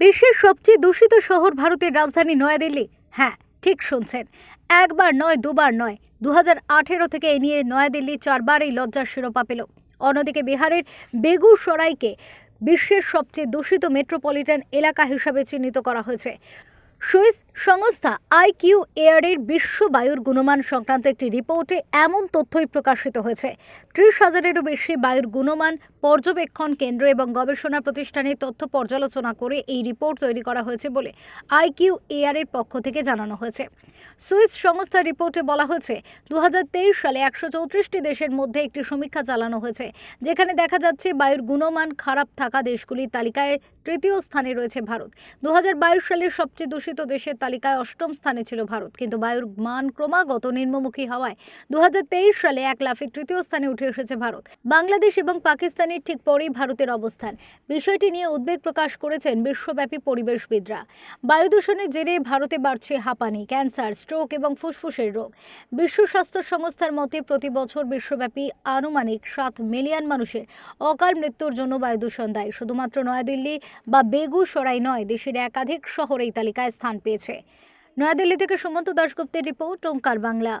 বিশ্বের সবচেয়ে দূষিত শহর ভারতের রাজধানী নয়াদিল্লি। হ্যাঁ ঠিক শুনছেন। একবার নয়, দুবার নয়। দু থেকে এ নিয়ে নয়াদিল্লি চারবার এই লজ্জার শিরোপা পেল। অন্যদিকে বিহারের বেগুসরাইকে বিশ্বের সবচেয়ে দূষিত মেট্রোপলিটন এলাকা হিসাবে চিহ্নিত করা হয়েছে। সুইস সংস্থা আইকিউ এয়ারের বিশ্ব বায়ুর গুণমান সংক্রান্ত একটি রিপোর্টে এমন তথ্যই প্রকাশিত হয়েছে। ত্রিশ হাজারেরও বেশি বায়ুর গুণমান পর্যবেক্ষণ কেন্দ্র এবং গবেষণা প্রতিষ্ঠানের তথ্য পর্যালোচনা করে এই রিপোর্ট তৈরি করা হয়েছে বলে আইকিউ এয়ারের পক্ষ থেকে জানানো হয়েছে। সুইস সংস্থার রিপোর্টে বলা হয়েছে দু হাজার তেইশ সালে একশো চৌত্রিশটি দেশের মধ্যে একটি সমীক্ষা চালানো হয়েছে, যেখানে দেখা যাচ্ছে বায়ুর গুণমান খারাপ থাকা দেশগুলির তালিকায় তৃতীয় স্থানে রয়েছে ভারত। দু হাজার বাইশ সালের সবচেয়ে দূষিত দেশের তালিকায় অষ্টম স্থানে ছিল ভারত। কিন্তু বায়ুর মান ক্রমাগত নিম্নমুখী হওয়ায় দু হাজার তেইশ সালে এক লাফে তৃতীয় স্থানে উঠে এসেছে ভারত। বাংলাদেশ এবং পাকিস্তানের ঠিক পরেই ভারতের অবস্থান। বিষয়টি নিয়ে উদ্বেগ প্রকাশ করেছেন বিশ্বব্যাপী পরিবেশবিদরা। বায়ু দূষণের জেরে ভারতে বাড়ছে হাঁপানি, ক্যান্সার, স্ট্রোক এবং ফুসফুসের রোগ। বিশ্ব স্বাস্থ্য সংস্থার মতে, প্রতি বছর বিশ্বব্যাপী আনুমানিক সাত মিলিয়ন মানুষের অকাল মৃত্যুর জন্য বায়ু দূষণ দায়ী। শুধুমাত্র নয়াদিল্লি বা বেগুসরাই নয়, দেশের একাধিক শহর এই তালিকায় স্থান পেয়েছে। নয়াদিল্লি থেকে সুমন্ত দাশগুপ্তের রিপোর্ট ওঙ্কার বাংলা।